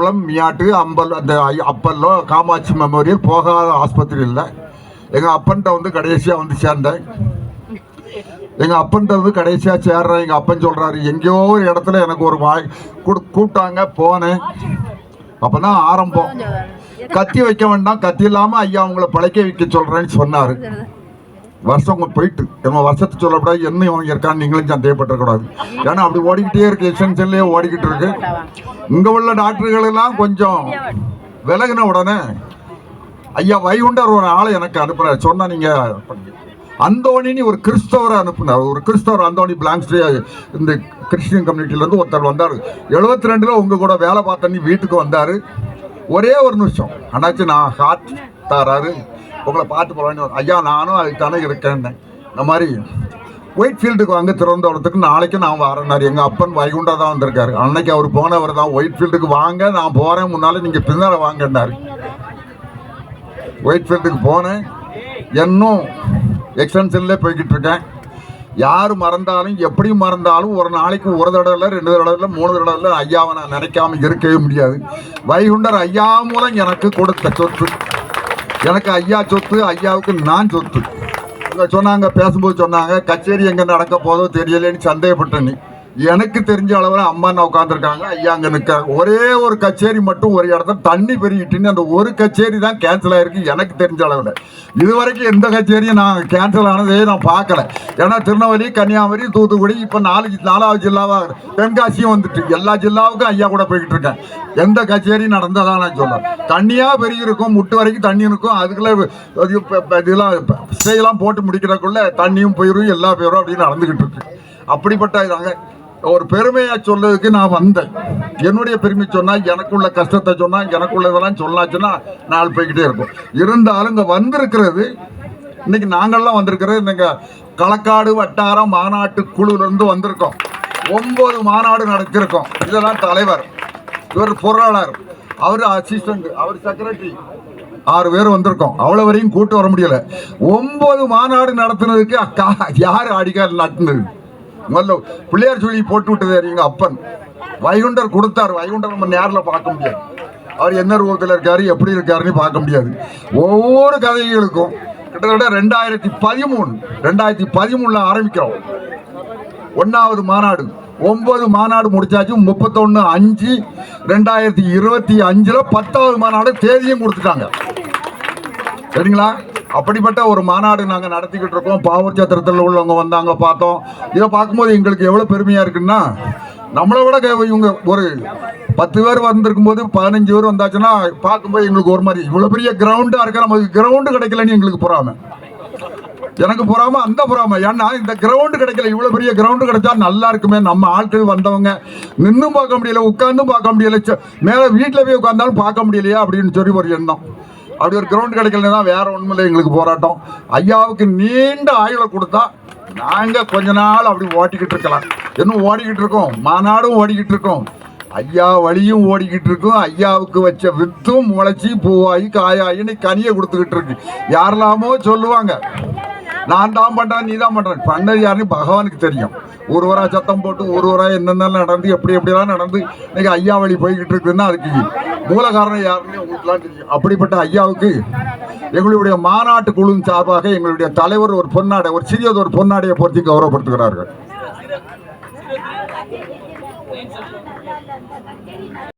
மாதவளம் மியாட்டு அம்பல் அந்த Apollo Kamakshi memorial போகாத ஆஸ்பத்திரி இல்லை எங்கள் அப்பன்ட்ட வந்து கடைசியாக வந்து சேர்ந்தேன். எங்கள் அப்பன்ட்ட வந்து கடைசியாக சேர்றேன். எங்கள் அப்பன் சொல்கிறாரு எங்கேயோ ஒரு இடத்துல எனக்கு ஒரு வாய் கூடு கூப்பிட்டாங்க போனேன். அப்போ தான் ஆரம்பம். கத்தி வைக்க வேண்டாம். கத்தி இல்லாமல் ஐயா உங்களை பழைக்க வைக்க சொல்கிறேன்னு சொன்னார். வருஷம் போயிட்டு நம்ம வருஷத்தை சொல்லக்கூடாது என்ன இவங்க இருக்கான்னு நீங்களும் சந்தேகப்பட்டுறக்கூடாது ஏன்னா அப்படி ஓடிக்கிட்டே இருக்கு எசென்சியல்லே ஓடிக்கிட்டு இருக்கு. இங்கே உள்ள டாக்டர்கள் எல்லாம் கொஞ்சம் விலகின உடனே ஐயா வைகுண்டர் ஒரு ஆளை எனக்கு அனுப்புனார் சொன்னா நீங்க அந்தோணின்னு ஒரு கிறிஸ்தவரை அனுப்புனார் ஒரு கிறிஸ்தவர் அந்தோணி பிளாங்ஸ்டே இந்த கிறிஸ்டியன் கம்யூனிட்டிலேருந்து ஒருத்தர் வந்தார். எழுபத்தி ரெண்டில் உங்கள் கூட வேலை பார்த்தனி வீட்டுக்கு வந்தார். ஒரே ஒரு நிமிஷம். அண்ணாச்சி நான் ஹார்ட் தாராரு. உங்களை பார்த்து போகலான்னு ஐயா நானும் அதுக்கு தானே இருக்கேன்னேன் இந்த மாதிரி ஒயிட் ஃபீல்டுக்கு வாங்க திறந்தோடத்துக்கு நாளைக்கு நான் வரேன்னாரு. எங்கள் அப்பன் வைகுண்டா தான் வந்திருக்காரு. அன்னைக்கு அவர் போனவர் தான். ஒயிட் ஃபீல்டுக்கு வாங்க நான் போகிறேன் முன்னால் நீங்கள் பின்னால் வாங்கன்னாரு. ஒயிட் ஃபீல்டுக்கு போனேன். இன்னும் எக்ஸ்டென்ஷன்லேயே போய்கிட்டு இருக்கேன். யார் மறந்தாலும் எப்படி மறந்தாலும் ஒரு நாளைக்கு ஒரு தடவை ரெண்டு தடவை மூணு தடவை ஐயாவை நான் நினைக்காம இருக்கவே முடியாது. வைகுண்டர் ஐயா மூலம் எனக்கு கொடுத்த சொத்து. எனக்கு ஐயா சொத்து ஐயாவுக்கு நான் சொத்து. சொன்னாங்க பேசும்போது சொன்னாங்க கச்சேரி எங்கே நடக்க போதோ தெரியலேன்னு சந்தேகப்பட்டேன் நீ. எனக்கு தெரிஞ்ச அளவில் அம்மா அண்ணா உட்காந்துருக்காங்க ஐயா அங்கே நிற்கிறாங்க ஒரே ஒரு கச்சேரி மட்டும் ஒரு இடத்துல தண்ணி பெருகிட்டுன்னு அந்த ஒரு கச்சேரி தான் கேன்சல் ஆகிருக்கு எனக்கு தெரிஞ்ச அளவில். இது வரைக்கும் எந்த கச்சேரியும் நான் கேன்சல் ஆனதே நான் பார்க்கல. ஏன்னா திருநெல்வேலி கன்னியாகுமரி தூத்துக்குடி இப்போ நாலு நாலாவது ஜில்லாவாக தென்காசியும் வந்துட்டு. எல்லா ஜில்லாவுக்கும் ஐயா கூட போய்கிட்டு இருக்கேன். எந்த கச்சேரி நடந்ததா நான் சொல்ல தண்ணியாக பெருகி இருக்கும் முட்டு வரைக்கும் தண்ணி இருக்கும். அதுக்குள்ள இதெல்லாம் ஸ்டேலாம் போட்டு முடிக்கிறதுக்குள்ளே தண்ணியும் போயிடும் எல்லா பேரும் அப்படின்னு நடந்துக்கிட்டு இருக்கு. அப்படிப்பட்ட இதாங்க ஒரு பெருமையா சொல்றதுக்கு நான் வந்தேன். என்னுடைய பெருமை சொன்னா எனக்குள்ள கஷ்டத்தை சொன்னா எனக்குள்ள இதெல்லாம் சொன்னாச்சுன்னா நாள் போய்கிட்டே இருக்கும். இருந்தாலும் இங்க வந்திருக்கிறது இன்னைக்கு நாங்கள்லாம் வந்திருக்கிறது இன்னைக்கு களக்காடு வட்டாரம் மாநாட்டு குழுல இருந்து வந்திருக்கோம். ஒன்பது மாநாடு நடத்திருக்கோம். இதெல்லாம் தலைவர் இவர் பொருளாளர் அவர் அசிஸ்டன்ட் அவர் செக்ரட்டரி ஆறு பேர் வந்திருக்கோம். அவ்வளோ வரையும் கூட்டு வர முடியல. ஒன்பது மாநாடு நடத்துனதுக்கு அக்கா யார் அடிக்கால் நடத்துனது முதல்ல பிள்ளையார் சொல்லி போட்டு விட்டது எங்கள் அப்பன். வைகுண்டர் கொடுத்தார். வைகுண்டர் நம்ம நேரில் பார்க்க முடியாது. அவர் என்ன ரூபத்தில் இருக்காரு எப்படி இருக்காருன்னு பார்க்க முடியாது. ஒவ்வொரு கதைகளுக்கும் கிட்டத்தட்ட ரெண்டாயிரத்தி பதிமூணு ரெண்டாயிரத்தி பதிமூணில் ஆரம்பிக்கிறோம். ஒன்றாவது மாநாடு. ஒன்பது மாநாடு முடிச்சாச்சு. முப்பத்தொன்று அஞ்சு ரெண்டாயிரத்தி இருபத்தி அஞ்சில் பத்தாவது மாநாடு தேதியும் கொடுத்துட்டாங்க. சரிங்களா? அப்படிப்பட்ட ஒரு மாநாடு நாங்கள் நடத்திக்கிட்டு இருக்கோம். பாவூர் சத்திரத்தில் உள்ளவங்க வந்தாங்க பார்த்தோம். இதை பார்க்கும்போது எங்களுக்கு எவ்வளோ பெருமையாக இருக்குன்னா நம்மளை விட இவங்க ஒரு பத்து பேர் வந்திருக்கும் போது பதினஞ்சு பேர் வந்தாச்சுன்னா பார்க்கும்போது எங்களுக்கு ஒரு மாதிரி இவ்வளோ பெரிய கிரவுண்டாக இருக்க நமக்கு கிரவுண்டு கிடைக்கலன்னு எங்களுக்கு பொறாமை. எனக்கு பொறாம அந்த பொறாம. ஏன்னா இந்த கிரவுண்டு கிடைக்கல. இவ்வளவு பெரிய கிரவுண்டு கிடைச்சா நல்லா இருக்குமே. நம்ம ஆட்கள் வந்தவங்க நின்னும் பார்க்க முடியல உட்கார்ந்தும் பார்க்க முடியல ச- மேல வீட்டில் போய் உட்கார்ந்தாலும் பார்க்க முடியலையா அப்படின்னு சொல்லி ஒரு எண்ணம். அப்படி ஒரு கிரவுண்ட் கிடைக்கலன்னா தான் வேற ஒன்றும் இல்லை எங்களுக்கு போராட்டம். ஐயாவுக்கு நீண்ட ஆயுளை கொடுத்தா நாங்கள் கொஞ்ச நாள் அப்படி ஓட்டிக்கிட்டு இருக்கலாம். இன்னும் ஓடிக்கிட்டு இருக்கோம்? மாநாடும் ஓடிக்கிட்டு இருக்கோம். ஐயா வழியும் ஓடிக்கிட்டு இருக்கும். ஐயாவுக்கு வச்ச வித்தும் முளைச்சி பூவாகி காயாயின்னு கனியை கொடுத்துக்கிட்டு இருக்கு. யாரெல்லாமோ சொல்லுவாங்க நான் தான் பண்ணுறேன் நீ தான் பண்ணுறேன் பண்ணது யாருன்னு பகவானுக்கு தெரியும். ஒருவரா சத்தம் போட்டு ஒருவரா என்னென்ன நடந்து எப்படி எப்படிலாம் நடந்து இன்னைக்கு ஐயா வழி போய்கிட்டு இருக்குன்னா அதுக்கு மூல காரணம் யாருன்னு உங்களுக்குலாம் தெரியும். அப்படிப்பட்ட ஐயாவுக்கு எங்களுடைய மாநாட்டு குழுவின் சார்பாக எங்களுடைய தலைவர் ஒரு பொன்னாடை ஒரு சிறியது ஒரு பொன்னாடையை பொருத்தி கௌரவப்படுத்துகிறார்கள்.